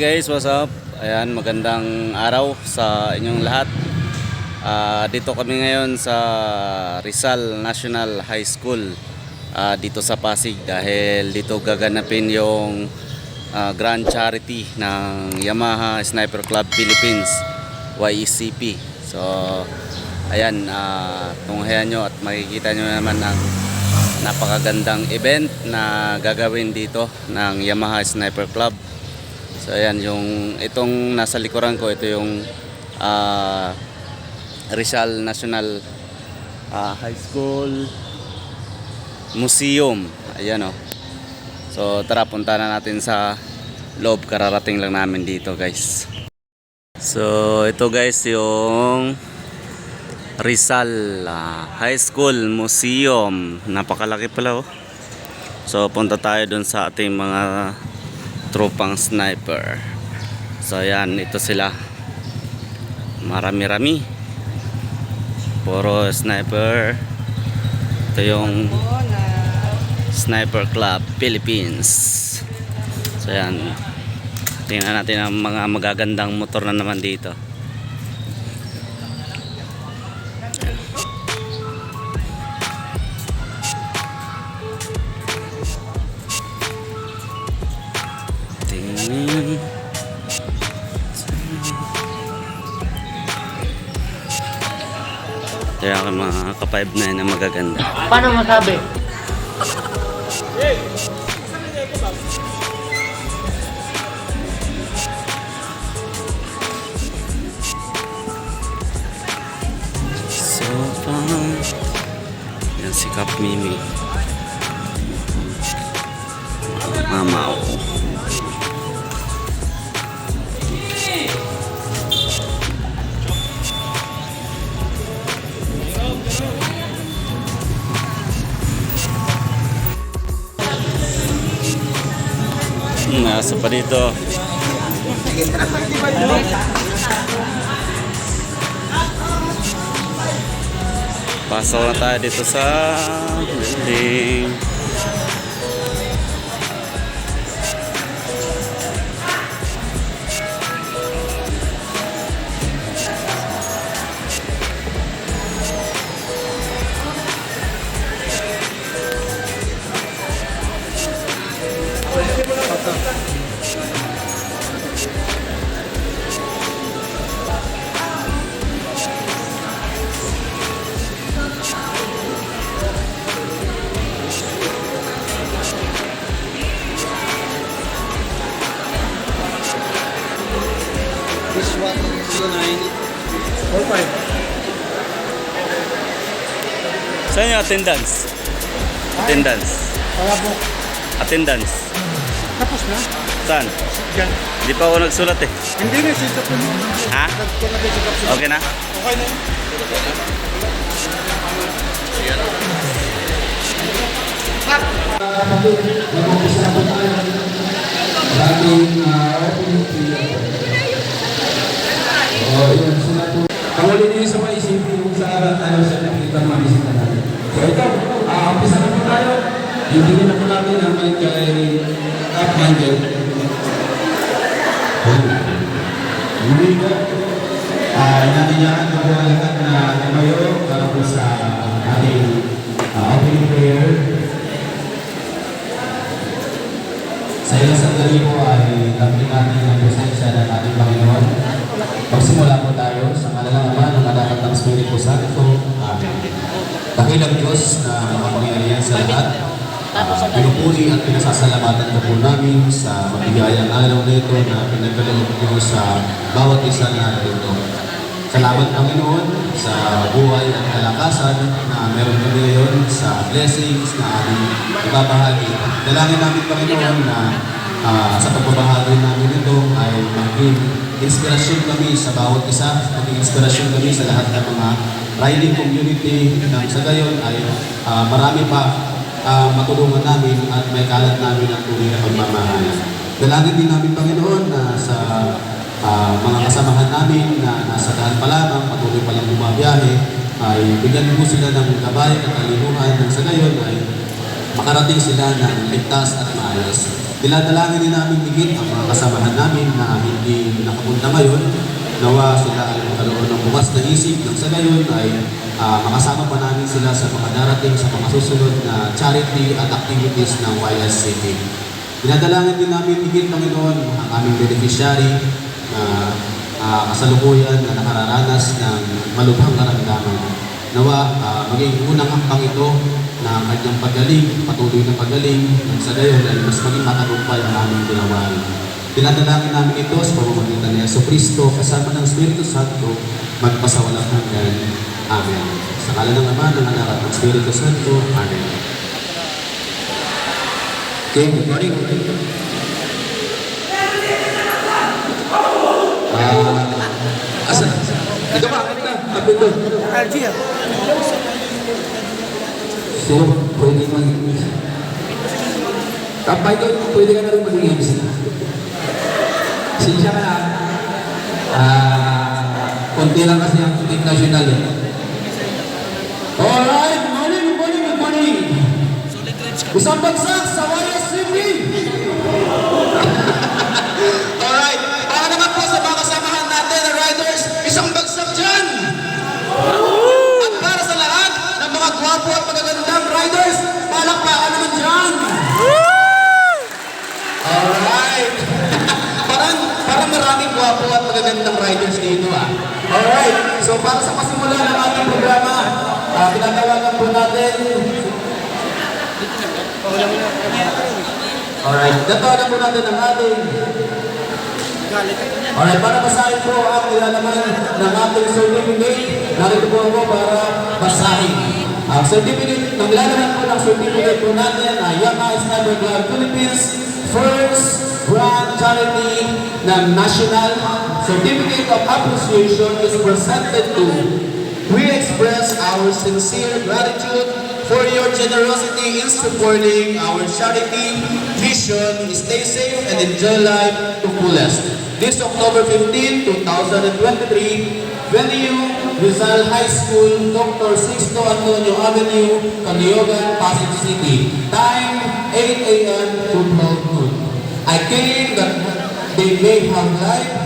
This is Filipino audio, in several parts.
guys, what's up? Ayan, magandang araw sa inyong lahat. Ah, dito kami ngayon sa Rizal National High School ah, dito sa Pasig dahil dito gaganapin yung ah, grand charity ng Yamaha Sniper Club Philippines YECP. So, ayan, uh, tunghayan nyo at makikita nyo naman ang napakagandang event na gagawin dito ng Yamaha Sniper Club. So ayan yung itong nasa likuran ko ito yung ah, Rizal National ah, High School Museum. Ayan oh. So tara punta na natin sa loob kararating lang namin dito guys. So ito guys yung Rizal ah, High School Museum. Napakalaki pala oh. So punta tayo dun sa ating mga tropang sniper. So ayan, ito sila. Marami-rami. Puro sniper. Ito yung Sniper Club Philippines. So ayan. Tingnan natin ang mga magagandang motor na naman dito. Mga ka-5 na na magaganda. Paano masabi? So fun. Yan si Kap Mimi. Mama Nasa pa dito. Pasok na tayo dito sa building. 45. Saan yung attendance? Attendance. Wala po. Attendance. Tapos na. Saan? Diyan. Hindi pa ako nagsulat eh. Hindi na, sit-up na mo. Ha? Sit-up na? Okay na? Okay na. yun. Kamuli niyo sa mga isipin kung saan tayo sa nakikita ng mga bisita natin. So ito, uh, umpisa na po tayo. Bibigyan na po natin ang mic kay Cap Michael. Hindi po. Uh, Inaniyahan na po ang lahat na tumayo para po sa ating uh, opening prayer. Sa ilang sandali po ay daming natin ang presensya ng ating Panginoon. Magsimula po tayo sa ngala ng Ama ng Anak at ng Espiritu Santo. Amen. Dakilang Diyos na makapangyarihan sa lahat. Uh, pinupuli at pinasasalamatan ko po namin sa mabigayang araw nito na pinagkaloob niyo sa bawat isa na narito. Salamat Panginoon sa buhay at kalakasan na meron kami ngayon sa blessings na aming ibabahagi. Dalangin namin Panginoon na ah, sa pagbabahagi namin ito ay maging inspirasyon kami sa bawat isa, maging inspirasyon kami sa lahat ng mga riding community nang sa gayon ay ah, marami pa ah, matulungan namin at may kalat namin ang tunay na pagmamahalan. Dalangin din namin Panginoon na sa ah, mga kasamahan namin na nasa daan pa lamang, patuloy pa lang bumabiyahe, ay bigyan mo sila ng kabayan at kalinuhan nang sa gayon ay makarating sila ng ligtas at maayos. Dinadalangin din namin higit ang mga kasamahan namin na hindi nakapunta ngayon. Nawa sila ay magkaroon ng bukas na isip nang sa gayon ay ah, makasama pa namin sila sa mga darating sa mga susunod na charity at activities ng YSCP. Dinadalangin din namin higit Panginoon ang aming beneficiary na ah, kasalukuyan na nakararanas ng malubhang karamdaman. Nawa, ah, maging unang hakbang ito na kanyang pagaling, patuloy na pagaling, nang sa gayon ay mas maging matagumpay ang aming ginawa. Dinadalangin namin ito sa pamamagitan ni Yeso Cristo kasama ng Espiritu Santo magpasawalang hanggan. Amen. Sa kala ng Ama, ng Anak at ng Espiritu Santo. Amen. Okay, good morning. Ah, asa? Ito ba? Ano ka? Kapit doon. So, pwede mag... Kapay doon, pwede ka na rin maging MC. Sinsya ka na. Ah, konti lang kasi ang team national eh. Alright, good morning, good morning, good morning. Isang bagsak sa YSCP. Alright, riders dito ah. Alright. So para sa pasimula ng ating programa, uh, pinatawagan po natin Alright, natawagan po natin ang ating Alright, para basahin po ang nilalaman ng ating certificate, narito po ako para basahin. Ang certificate, ang nilalaman po ng certificate po natin ay Yamaha Sniper Club Philippines First Brand Charity ng National Certificate of Appreciation is presented to We express our sincere gratitude for your generosity in supporting our charity mission. Stay safe and enjoy life to fullest. This October 15, 2023, venue Rizal High School, Dr. Sixto Antonio Avenue, Caliogan, Pasig City. Time 8 a.m. to 12 noon. I came that they may have life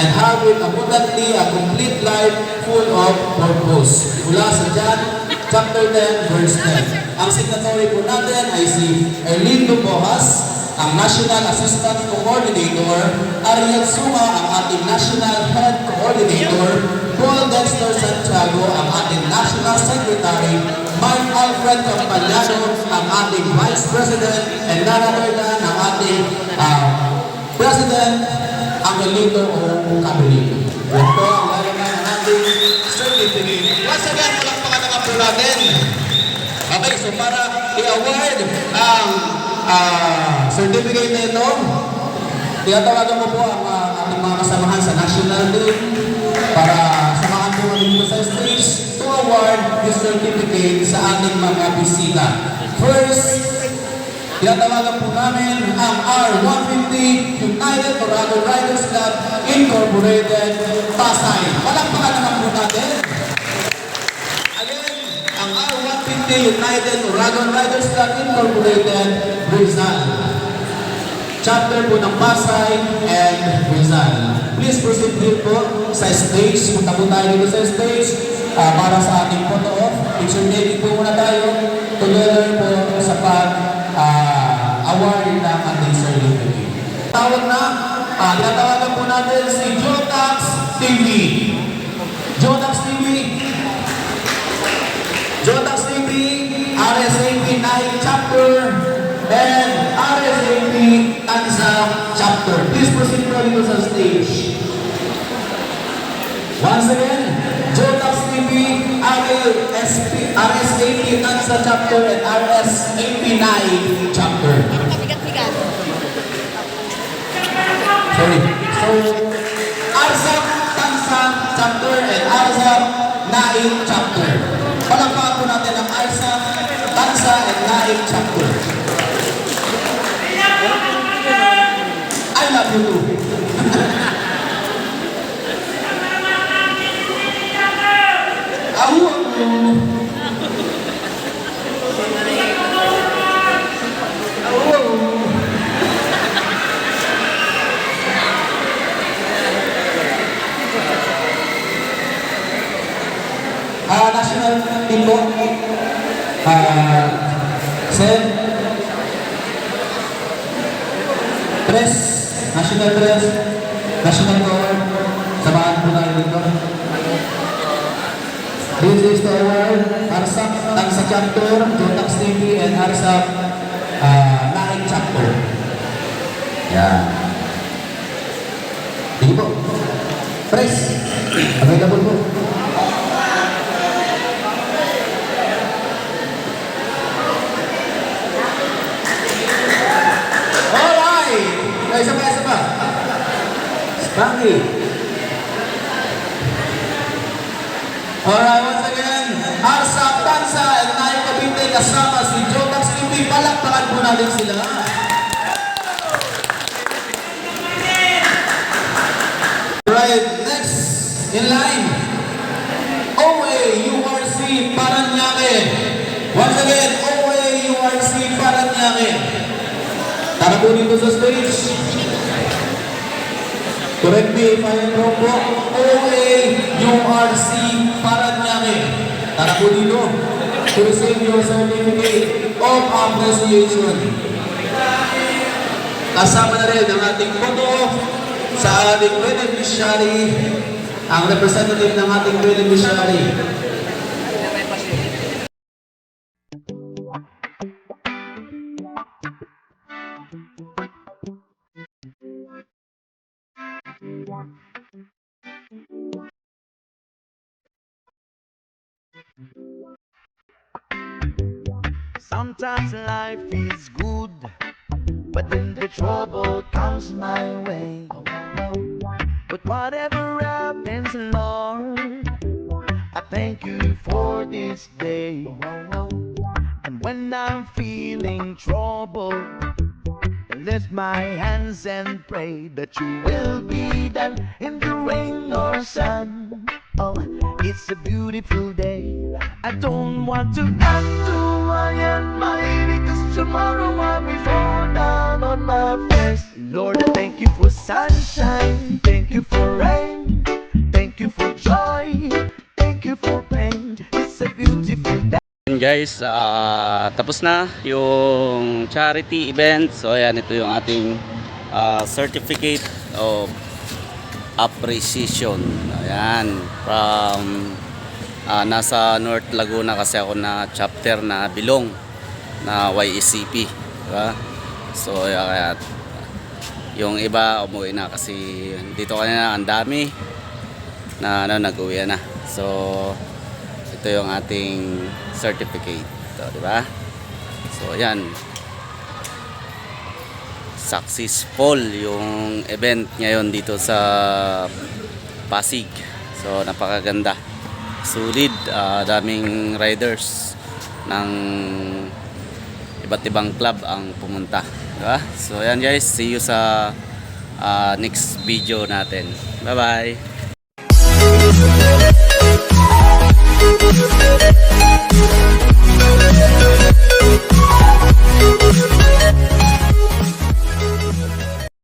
and have it abundantly a complete life full of purpose. Mula sa John chapter 10 verse 10. Ang signatory po natin ay si Erlindo Bojas, ang National Assistant Coordinator, Ariel Suma, ang ating National Head Coordinator, Paul Dexter Santiago, ang ating National Secretary, Mike Alfred Campagnano, ang ating Vice President, and other than ang ating ah, President Angelito O. Cabelito. Yan po ang lalaman ng ating certificate. Once again, palakpakan naman po natin. Okay, so para i-award ang ah, certificate na ito, tinatawagan ko po ang ah, ating mga kasamahan sa national team para samahan po kami dito sa stage to award this certificate sa ating mga bisita. First, Tinatawagan po namin ang R150 United Oragon Riders Club Incorporated Pasay. Palakpakan naman po natin. Again, ang R150 United Oragon Riders Club Incorporated Rizal. Chapter po ng Pasay and Rizal. Please proceed here po sa stage. Punta po tayo dito sa stage ah, para sa ating photo off. Picture taking po muna tayo together po sa pag ah, award ng ating certificate. Tawag na, ah, tinatawagan po natin si Jotax TV. Jotax TV. Jotax TV, RSAP 9 chapter, and RSAP Tanza chapter. Please proceed po dito sa stage. Once again, Jotax TV, RSAP Tanza chapter, and RSAP 9 chapter. Sorry. So, Arzak Tansa chapter and Arzak Naim chapter. Palakpakan po natin ang Arzak Tansa and Naim chapter. I love you too. Ahu, ahu. Ah, Sen, Press, National Press, National Tour, samahan po tayo dito. This is the award, ARSAC, Tagsa Chapter, Jotax TV, and ARSAC, uh, Naik Chapter. Yan. Sige po. Press, available po. Alright! Isa pa, isa pa. Spanky. Alright, once again, Arsap Tansa at Naik Cavite kasama si Jotax TV. Palakpakan po natin sila. Right, next in line, OA URC Paranaque. Once again, OA URC Paranaque. Tara po dito sa stage. Correct me if I am wrong po. OA URC Paranaque. Tara po dito to receive your certificate of appreciation. Kasama na rin ang ating photo sa ating beneficiary, ang representative ng ating beneficiary. Sometimes life is good, but then the trouble comes my way. But whatever happens, Lord, I thank you for this day. And when I'm feeling trouble, I lift my hands and pray that you will be there in the rain or sun. Oh, it's a beautiful day. I don't want to act too mighty, cause tomorrow I'll be fall down on my face. Lord, thank you for sunshine, thank you for rain, thank you for joy, thank you for pain. It's a beautiful day. Guys, ah, tapos na yung charity event. So ayan, ito yung ating ah, certificate of appreciation. Ayan, from ah, nasa North Laguna kasi ako na chapter na Bilong na YECP. Diba? So ayan, kaya yung iba umuwi na kasi dito kanina ang dami na ano, nag-uwi na. So ito yung ating certificate. Ito, di ba? So, ayan. Successful yung event ngayon dito sa Pasig. So, napakaganda. Solid. ah, daming riders ng iba't ibang club ang pumunta. Di ba? So, ayan guys. See you sa ah, next video natin. Bye-bye!